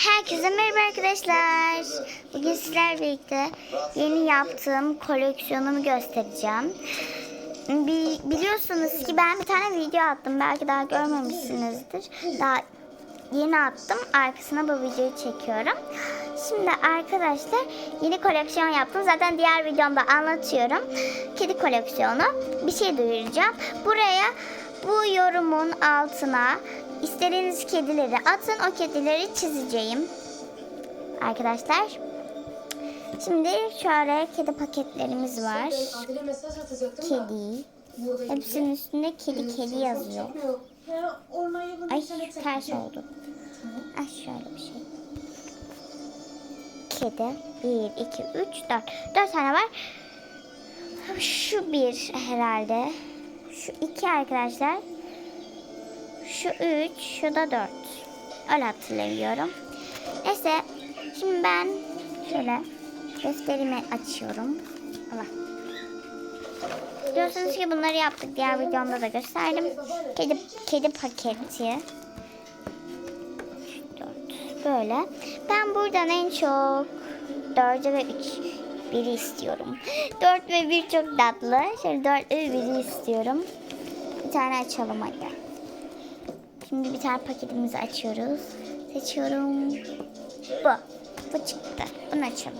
Herkese merhaba arkadaşlar. Bugün sizler birlikte yeni yaptığım koleksiyonumu göstereceğim. Bi- biliyorsunuz ki ben bir tane video attım. Belki daha görmemişsinizdir. Daha yeni attım. Arkasına bu videoyu çekiyorum. Şimdi arkadaşlar yeni koleksiyon yaptım. Zaten diğer videomda anlatıyorum. Kedi koleksiyonu. Bir şey duyuracağım. Buraya bu yorumun altına istediğiniz kedileri atın. O kedileri çizeceğim. Arkadaşlar. Şimdi şöyle kedi paketlerimiz var. Kedi. Hepsinin üstünde kedi kedi yazıyor. Ay ters oldu. Ay şöyle bir şey. Kedi. 1, 2, 3, 4. 4 tane var. Şu bir herhalde. Şu iki arkadaşlar. Şu üç, şu da dört. Öyle hatırlıyorum. Neyse. Şimdi ben şöyle defterimi açıyorum. Allah. Biliyorsunuz ki bunları yaptık. Diğer videomda da gösterdim. Kedi, kedi paketi. Dört. Böyle. Ben buradan en çok 4 ve 3 biri istiyorum. 4 ve 1 çok tatlı. Şöyle 4 ve 1'i istiyorum. Bir tane açalım hadi. Şimdi bir tane paketimizi açıyoruz. Seçiyorum. Bu. Bu çıktı. Bunu açalım.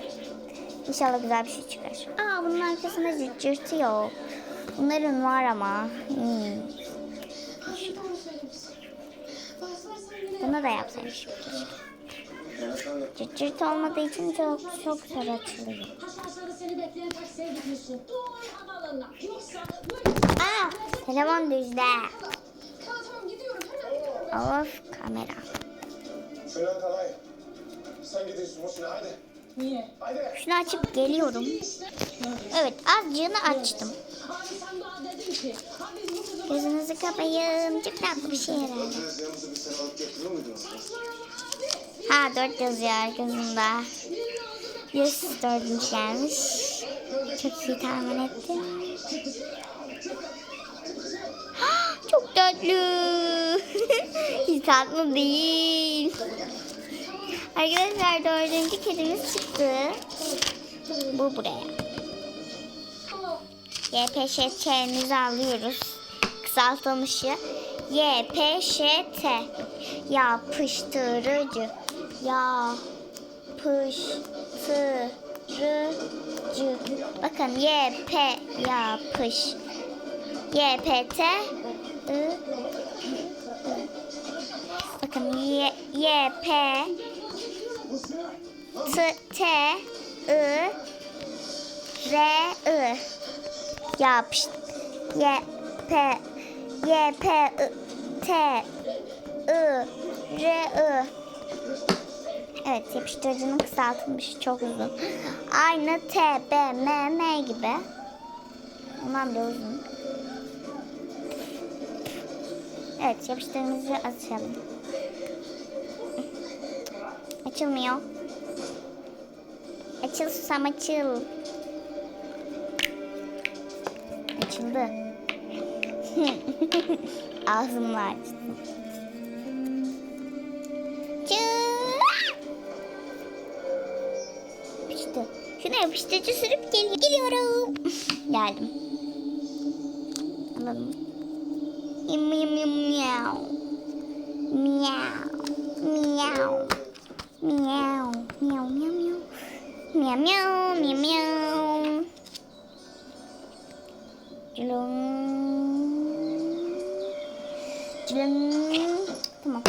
İnşallah güzel bir şey çıkar. Aa bunun arkasında cırt cırtı yok. Bunların var ama. Hmm. Bunu da yapsaymışım keşke. Cırt cırt olmadığı için çok çok zor açılıyor. Aa telefon gidiyorum. Of kamera. Şöyle Talay. Sen gidiyorsun Muhsin haydi. Şunu açıp geliyorum. Evet azıcığını açtım. Gözünüzü kapayın. Çok tatlı bir şey herhalde. Ha dört yazıyor gözümde. Yes dördüncü gelmiş. Çok iyi tahmin ettim. Çok tatlı. Hiç tatlı değil. Arkadaşlar dördüncü kedimiz çıktı. Bu buraya. YPŞT'mizi alıyoruz. Kısaltılmışı. YPŞT. Yapıştırıcı. Yapıştırıcı. Bakın YP yapış. YPT. I. Bakın Y, YP T, T I R I yapış Y P Y P I, T I R I Evet yapıştırıcının kısaltılmış çok uzun. Aynı T B M M gibi. Ondan bile uzun. Evet yapıştırıcımızı açalım. Açılmıyor. Açıl susam açıl. Açıldı. Ağzımla açtım. Yapıştırıcı sürüp gel geliyorum. Geldim. Anladın mı? Yum yum yum miau. Miau. Miau. Miau. Miau miau miau. Miau miau miau miau. Cülüm. Cülüm. Tamam.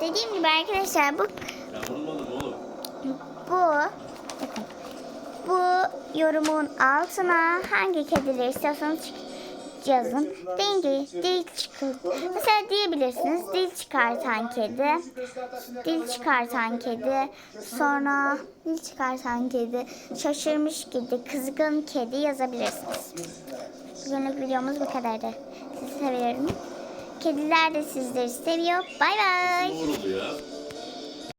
Dediğim gibi arkadaşlar bu bakın bu yorumun altına hangi kedileri istiyorsanız yazın. Deyin ki dil çıkır. Mesela diyebilirsiniz dil çıkartan kedi. Dil çıkartan kedi. Sonra dil çıkartan kedi. Şaşırmış kedi. Kızgın kedi yazabilirsiniz. Bugünlük videomuz bu kadardı. Sizi seviyorum. Kediler de sizleri seviyor. Bay bay.